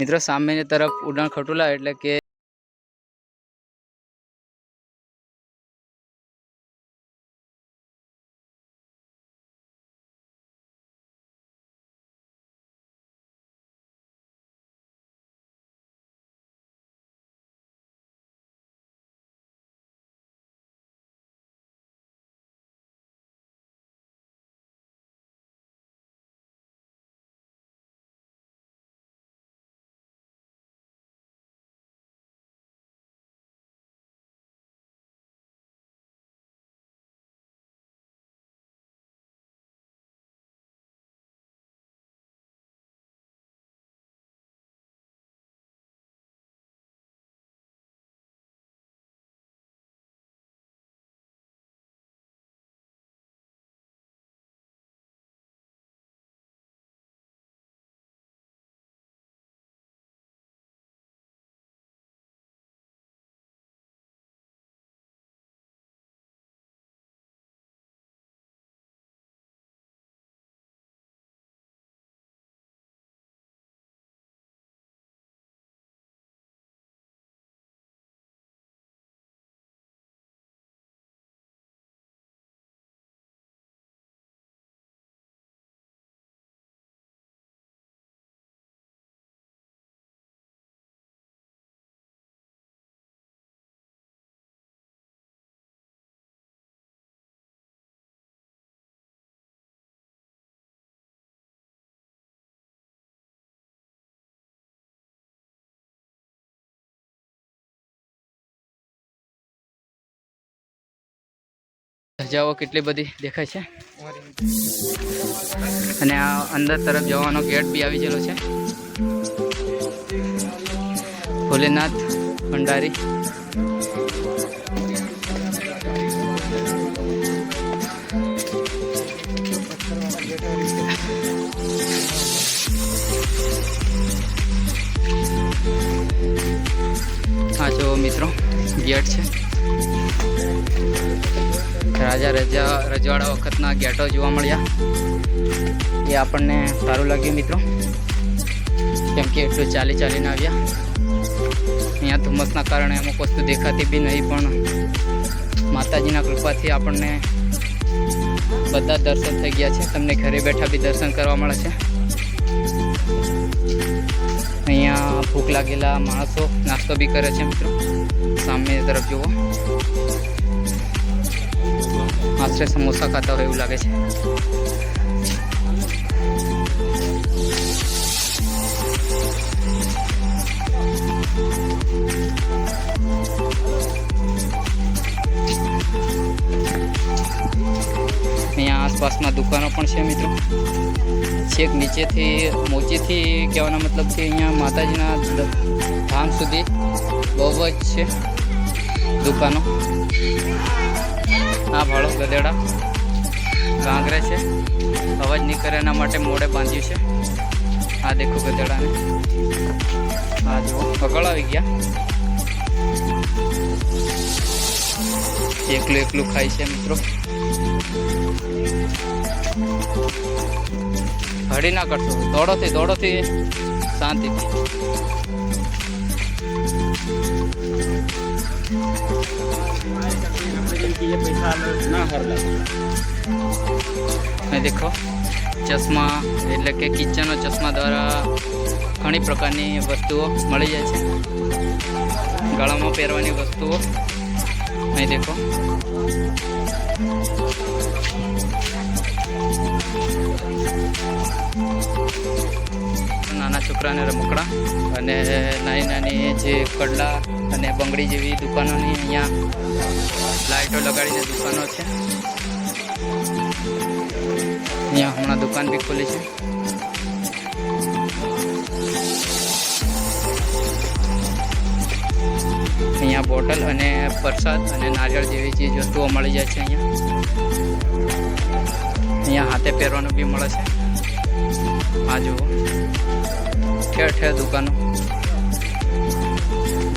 મિત્રો સામેની તરફ ઉડાણ ખટોલા એટલે કે ધજાઓ કેટલી બધી દેખાય છે. અને આ અંદર તરફ જવાનો ગેટ બી આવી ગયેલો છે. ભોલેનાથ ભંડારી. હા જો મિત્રો, ગેટ છે. રાજા રજા રજવાડા વખતના ગેટો જોવા મળ્યા. એ આપણને સારું લાગ્યું મિત્રો. કેમ કે એટલું ચાલી ચાલીને આવ્યા. અહીંયા ધુમ્મસના કારણે અમુક વસ્તુ દેખાતી બી નહીં, પણ માતાજીના કૃપાથી આપણને બધા દર્શન થઈ ગયા છે. તમને ઘરે બેઠા બી દર્શન કરવા મળે છે. અહીંયા ભૂખ લાગેલા માણસો નાસ્તો બી કરે છે મિત્રો. સામે તરફ જુઓ. આશરે સમોસા ખાતા હોય એવું લાગે છે. અહીંયા આસપાસમાં દુકાનો પણ છે મિત્રો. છેક નીચેથી, મોચીથી કહેવાનો કે અહીંયા માતાજીના ધામ સુધી બહુ જ છે દુકાનો. આ ભાડો ગધેડા. ગાંગરે છે. અવાજ નહીં કરે એના માટે મોડે બાંધ્યું છે. આ દેખો ગધેડાને. આ જુઓ, પકડ આવી ગયા. એકલું એકલું ખાય છે મિત્રો. હળી ના કરશો. દોડોથી દોડોથી શાંતિથી. અને દેખો ચશ્મા એટલે કે કિચનનો ચશ્મા દ્વારા ઘણી પ્રકારની વસ્તુઓ મળી જાય છે. ગળામાં પહેરવાની વસ્તુઓ. અહીં દેખો. છોકરાને રમકડા અને નાની નાની જે કડલા અને બંગડી જેવી દુકાનોની અહીંયા લાઇટો લગાડીને દુકાનો છે. અહીંયા હમણાં દુકાન બી ખુલી છે. અહીંયા બોટલ અને પ્રસાદ અને નારિયેળ જેવી ચીજ વસ્તુઓ મળી જાય છે અહીંયા. અહીંયા હાથે પહેરવાનું બી મળે છે. આ જુઓ. ઠેર ઠેર દુકાનો.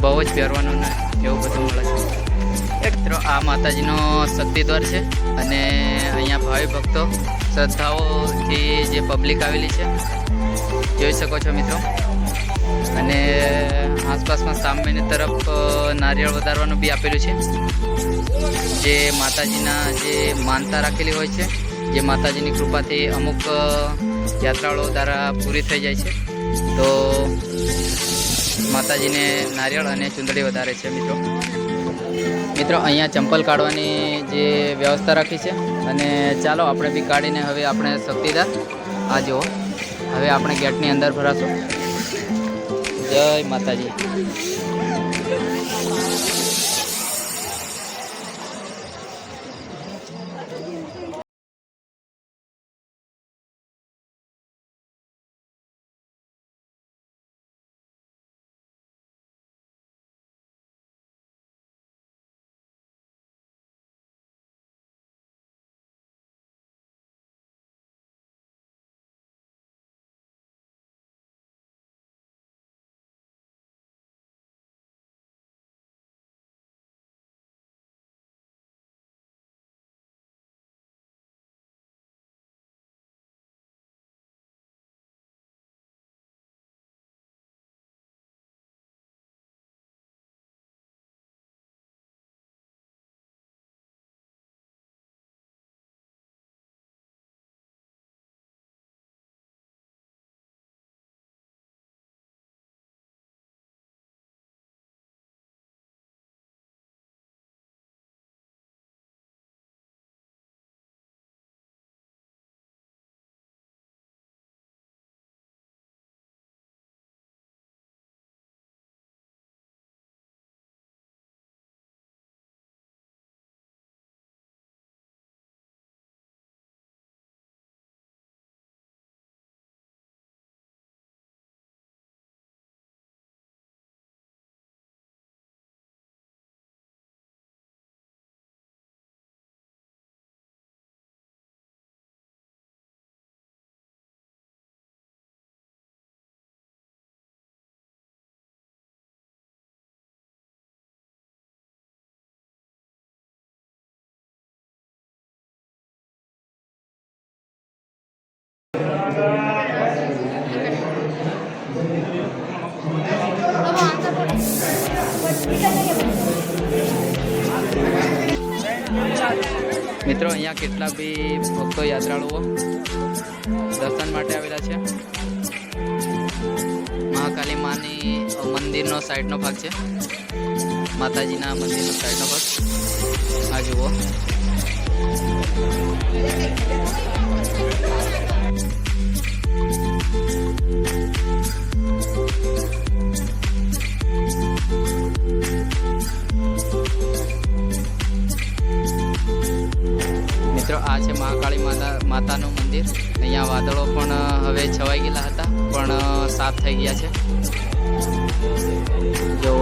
બહુ જ પહેરવાનું ને એવું બધું મળે છે. મિત્રો, આ માતાજીનો શક્તિદ્વાર છે અને અહીંયા ભાવિ ભક્તો શ્રદ્ધાઓથી જે પબ્લિક આવેલી છે, જોઈ શકો છો મિત્રો. અને આસપાસમાં સામેની તરફ નારિયેળ વધારવાનું બી આપેલું છે. જે માતાજીના જે માનતા રાખેલી હોય છે, જે માતાજીની કૃપાથી અમુક યાત્રાળુઓ દ્વારા પૂરી થઈ જાય છે. તો માતાજીને નારિયેળ અને ચુંદડી વધારે છે, મિત્રો. મિત્રો, અહીંયા ચંપલ કાઢવાની જે વ્યવસ્થા રાખી છે અને ચાલો આપણે બી કાઢીને હવે આપણે શક્તિદાર આ જુઓ. હવે આપણે ગેટની અંદર ભરાશું. જય માતાજી. મિત્રો, અહીંયા કેટલા બી ભક્તો યાત્રાળુઓ દર્શન માટે આવેલા છે. મહાકાલી માની મંદિરનો સાઈડનો ભાગ છે. માતાજીના મંદિરનો સાઈડનો ભાગ. આ જુઓ. હવે છવાઈ ગયેલા હતા પણ સાફ થઈ ગયા છે. જો